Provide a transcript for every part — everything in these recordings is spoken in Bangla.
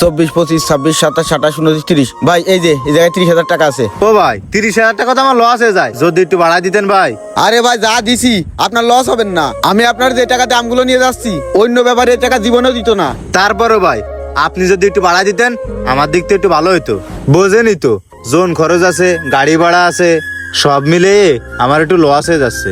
চব্বিশ পঁচিশ ছাব্বিশ সাতাশ আঠাশ উনত্রিশ তিরিশ। ভাই এই যে এই জায়গায় তিরিশ হাজার টাকা আছে। ও ভাই তিরিশ হাজার টাকা তো আমার লস হয়ে যায়। যদি একটু বাড়াই দিতেন ভাই। আরে ভাই যা দিছি আপনার লস হবেন না। আমি আপনার যে টাকাতে আমগুলো নিয়ে যাচ্ছি অন্য ব্যাপারে এই টাকা জীবনেও দিত না। তারপরও ভাই আপনি যদি একটু বাড়াই দিতেন আমার দিক থেকে একটু ভালো হতো বোঝেনি তো জোন খরচ আছে গাড়ি ভাড়া আছে সব মিলে আমার একটু লস হয়ে যাচ্ছে।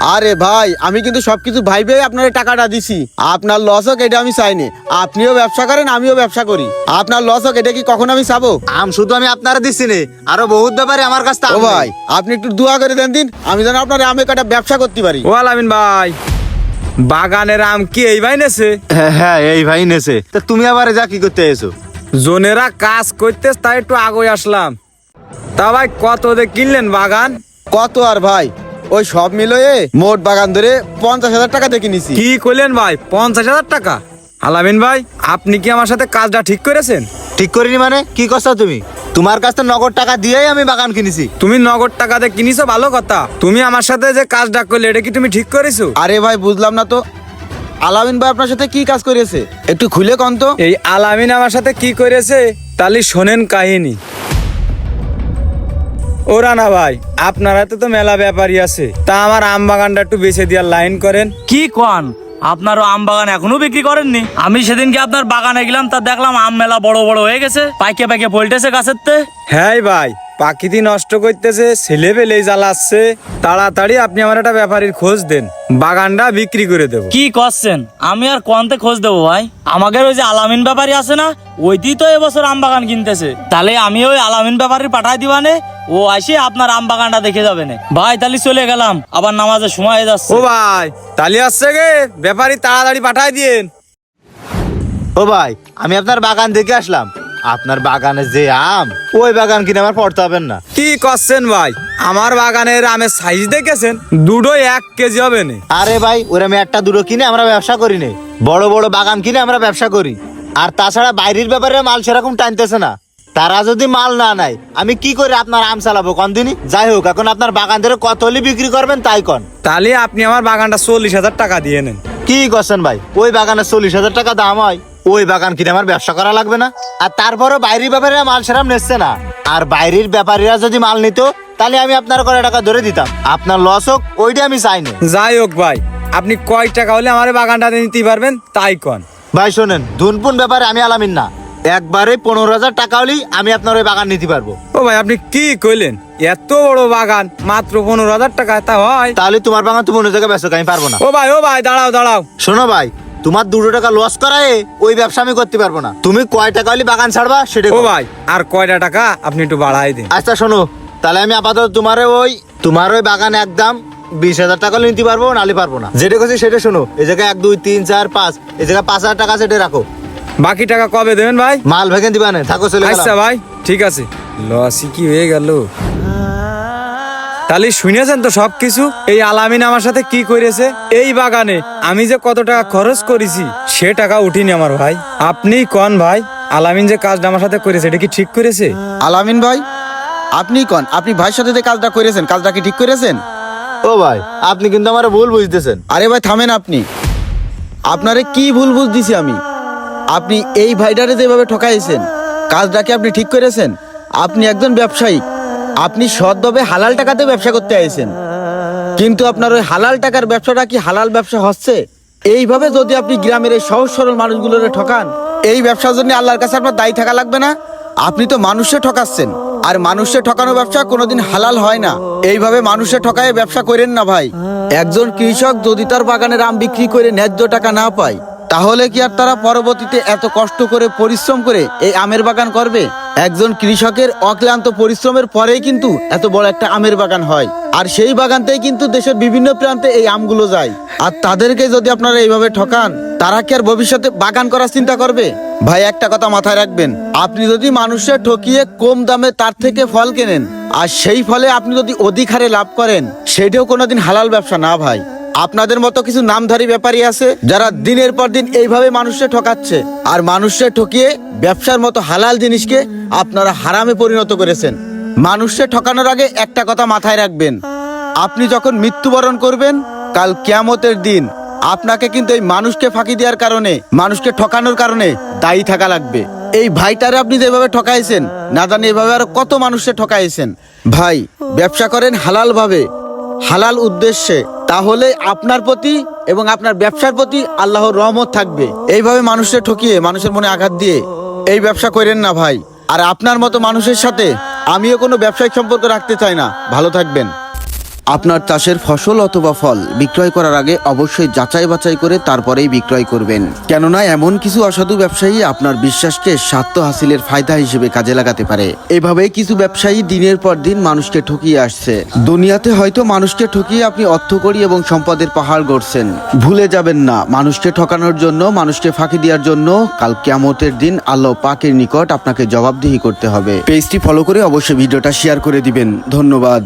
আরে ভাই আমি কিন্তু সবকিছু ভাইবে আপনার এই টাকাটা দিছি। আপনার লস হোক এটা আমি চাইনি। আপনিও ব্যবসা করেন আমিও ব্যবসা করি। আপনার লস হোক এটা কি কখন আমি চাবো? আম শুধু আমি আপনারা দিচ্ছি নে আরও বহুত ব্যাপারে আমার কাছে ও ভাই আপনি একটু দোয়া করে দেন দিন আমি যেন আপনার আমে কটা ব্যবসা করতে পারি। ও আলামিন ভাই বাগানের আম কি এই ভাই নেছে? হ্যাঁ হ্যাঁ এই ভাই নেছে। তা তুমি আবার যা কি করতে এসো? জোনেরা কাজ করতে তাই একটু আগে আসলাম। তা ভাই কত দিয়ে কিনলেন বাগান? কত আর ভাই? ওই সব মিলিয়ে মোট বাগান ধরে পঞ্চাশ হাজার টাকা দেখে নিছি কি করলেন ভাই? পঞ্চাশ হাজার টাকা? আলামিন ভাই আপনি কি আমার সাথে কাজটা ঠিক করেছেন? ঠিক করিনি মানে? কি করছ তুমি? তোমার কাছ থেকে নগদ টাকা দিয়েই আমি বাগান কিনেছি। তুমি নগদ টাকাতে কিনিছো ভালো কথা। তুমি আমার সাথে যে কাজটা করলে এটা কি তুমি ঠিক করেছ? আরে ভাই বুঝলাম না তো। আলামিন ভাই আপনার সাথে কি কাজ করেছে? একটু খুলে কন তো। এই আলামিন আমার সাথে কি করেছে তাহলে শোনেন কাহিনী। ও রানা ভাই আপনার হাতে তো মেলা ব্যাপারই আছে। তা আমার আম বাগানটা একটু বেছে দেওয়ার লাইন করেন। কি কন? আপনারও আম বাগান এখনও বিক্রি করেননি? আমি সেদিনকে আপনার বাগানে গেলাম তা দেখলাম আম মেলা বড় বড় হয়ে গেছে। পাইকে পাইকে ফলটেছে গাছের হ্যাঁ ভাই পাখিতি নষ্ট করতেছে ছেলে পেলে জ্বালাচ্ছে। তাড়াতাড়ি আপনি আমার একটা ব্যাপারীর খোঁজ দেন বাগানটা বিক্রি করে দেবো। কি করছেন? আমি আর কোয়ান্তে খোঁজ দেবো ভাই? আমাদের ওই যে আলামিন ব্যাপারী আছে না ওইটি তো এবছর আম বাগান কিনতেছে। তাহলে আমি ওই আলামিন ব্যাপারী পাঠাই দিবানে ও আসে আপনার আম বাগানটা দেখে যাবে না। ভাই তাহলে চলে গেলাম আবার নামাজের সময় হয়ে যাচ্ছে। ও ভাই তালি আসছে গে ব্যাপারী তাড়াতাড়ি পাঠাই দিন ও ভাই আমি আপনার বাগান দেখে আসলাম। আপনার বাগানে যে আম ওই বাগান কিনে আমার পড়তে হবেন না। কি করছেন ভাই? আমার বাগানের আমের সাইজ দেখেছেন? দুটো এক কেজি হবে না। আরে ভাই ওরা আমি একটা দুটো কিনে আমরা ব্যবসা করি নে। বড় বড় বাগান কিনে আমরা ব্যবসা করি। আর তাছাড়া বাইরের ব্যাপারে মাল সেরকম টানতেছে না। তারা যদি মাল না নেয় আমি কি করে আপনার আম চালাবো কোন দিনই যাই হোক এখন আপনার বাগান ধরে কত হলে বিক্রি করবেন তাই কন। তাহলে আপনি আমার বাগানটা চল্লিশ হাজার টাকা দিয়ে নেন। কি করছেন ভাই? ওই বাগানে চল্লিশ হাজার টাকা দাম হয়। ওই বাগান কিনে আমার ব্যবসা করা লাগবে না। আর তারপরও বাইরের ব্যাপারীরা মাল সেরাম নিচ্ছে না। আর বাইরের ব্যাপারীরা যদি মাল নিত তাহলে আমি আপনার করে টাকা ধরে দিতাম। আপনার লস হোক ওইটা আমি চাই না। যাই হোক ভাই আপনি কয় টাকা হলে আমার বাগানটা নিতে পারবেন তাই কন। ভাই শোনেন ধুনপুন ব্যাপারে আমি আলামিন না। একবারে পনেরো হাজার টাকা হলেই আমি আপনার ওই বাগান নিতে পারব। ও ভাই আপনি কি কইলেন? এত বড় বাগান মাত্র পনেরো হাজার টাকা তা হয়। তাহলে তোমার বাগান তুমি অন্য জায়গায় ব্যস্ত আমি পারব না। ও ভাই ও ভাই দাঁড়াও দাঁড়াও। শোনো ভাই তোমার দুটো টাকা লস করায় ওই ব্যবসা আমি করতে পারব না। তুমি কয় টাকা হলে বাগান ছাড়বা সেটা ও। ভাই আর কয়টা টাকা আপনি একটু বাড়াই দিন। আচ্ছা শোনো তাহলে আমি আপাতত তোমার ওই তোমার ওই বাগান একদম বিশ হাজার টাকা নিতে পারব নালে পারব না। যেটা করছি সেটা শোনো এই জায়গায় এক দুই তিন চার পাঁচ এই জায়গায় পাঁচ হাজার টাকা সেটা রাখো। বাকি টাকা কবে দেবেন ভাই? মাল ভেঙে দিবা না থাকো চলে আচ্ছা ভাই ঠিক আছে। লসি কি হয়ে গেল? তাহলে শুনেছেন তো সবকিছু? এই আলামিন আমার সাথে কি করেছে? এই বাগানে আমি যে কত টাকা খরচ করেছি সে টাকা উঠিনি আমার ভাই। আপনি কন ভাই? আলামিন যে কাজটা আমার সাথে করেছে এটা কি ঠিক করেছে? আলামিন ভাই আপনি কন? আপনি ভাইয়ের সাথে যে কাজটা করেছেন কাজটা কি ঠিক করেছেন? ও ভাই আপনি কিন্তু আমার ভুল বুঝতেছেন। আরে ভাই থামেন আপনি। আপনারে কি ভুল বুঝ দিছি আমি? আপনি এই ভাইটারে যেভাবে ঠকাইছেন কাজটা কি আপনি ঠিক করেছেন? আপনি একজন ব্যবসায়ী আপনি সৎভাবে হালাল টাকাতে ব্যবসা করতে আইছেন। কিন্তু আপনার ওই হালাল টাকার ব্যবসাটা কি হালাল ব্যবসা হচ্ছে? এইভাবে যদি আপনি গ্রামের এই সহজ সরল মানুষগুলোরে ঠকান, এই ব্যবসার জন্য আল্লাহর কাছে আপনার দায়ী থাকা লাগবে না? আপনি তো মানুষে ঠকাচ্ছেন, আর মানুষে ঠকানো ব্যবসা কোনোদিন হালাল হয় না। এইভাবে মানুষে ঠকায় ব্যবসা করেন না ভাই। একজন কৃষক যদি তার বাগানের আম বিক্রি করে ন্যায্য টাকা না পায়, তাহলে কি আর তারা পরবর্তীতে এত কষ্ট করে, পরিশ্রম করে এই আমের বাগান করবে? একজন কৃষকের অক্লান্ত পরিশ্রমের পরেই কিন্তু এত বড় একটা আমের বাগান হয়। আর সেই বাগানতেই কিন্তু দেশের বিভিন্ন প্রান্তে এই আমগুলো যায়। আর তাদেরকে যদি আপনারা এইভাবে ঠকান, তারা কি আর ভবিষ্যতে বাগান করার চিন্তা করবে? ভাই, একটা কথা মাথায় রাখবেন। আপনি যদি মানুষের ঠকিয়ে কম দামে তার থেকে ফল কেনেন, আর সেই ফলে আপনি যদি অধিক হারে লাভ করেন, সেটাও কোনোদিন হালাল ব্যবসা না ভাই। আপনাদের মতো কিছু নামধারী ব্যাপারী আছে যারা দিনের পর দিন এইভাবে মানুষকে ঠকাচ্ছে। আর মানুষকে ঠকিয়ে ব্যবসার মতো হালাল জিনিসকে আপনারা হারামে পরিণত করেছেন। মানুষকে ঠকানোর আগে একটা কথা মাথায় রাখবেন। আপনি যখন মৃত্যুবরণ করবেন, কাল কিয়ামতের দিন আপনাকে কিন্তু এই মানুষকে ফাঁকি দেওয়ার কারণে, মানুষকে ঠকানোর কারণে দায়ী থাকা লাগবে। এই ভাইটারে আপনি যেভাবে ঠকাইছেন, না জানি এভাবে আরও কত মানুষকে ঠকাইছেন। ভাই, ব্যবসা করেন হালাল ভাবে হালাল উদ্দেশ্যে, তাহলে আপনার প্রতি এবং আপনার ব্যবসার প্রতি আল্লাহর রহমত থাকবে। এইভাবে মানুষকে ঠকিয়ে, মানুষের মনে আঘাত দিয়ে এই ব্যবসা করেন না ভাই। আর আপনার মতো মানুষের সাথে আমিও কোনো ব্যবসায়িক সম্পর্ক রাখতে চাই না। ভালো থাকবেন। আপনার চাষের ফসল অথবা ফল বিক্রয় করার আগে অবশ্যই যাচাই বাছাই করে তারপরেই বিক্রয় করবেন। কেননা এমন কিছু অসাধু ব্যবসায়ী আপনার বিশ্বাসকে স্বার্থ হাসিলের ফায়দা হিসেবে কাজে লাগাতে পারে। এভাবেই কিছু ব্যবসায়ী দিনের পর দিন মানুষকে ঠকিয়ে আসছে। দুনিয়াতে হয়তো মানুষকে ঠকিয়ে আপনি অর্থকরী এবং সম্পদের পাহাড় গড়ছেন। ভুলে যাবেন না, মানুষকে ঠকানোর জন্য, মানুষকে ফাঁকি দেওয়ার জন্য কাল কিয়ামতের দিন আল্লাহ পাকের নিকট আপনাকে জবাবদিহি করতে হবে। পেজটি ফলো করে অবশ্যই ভিডিওটা শেয়ার করে দিবেন। ধন্যবাদ।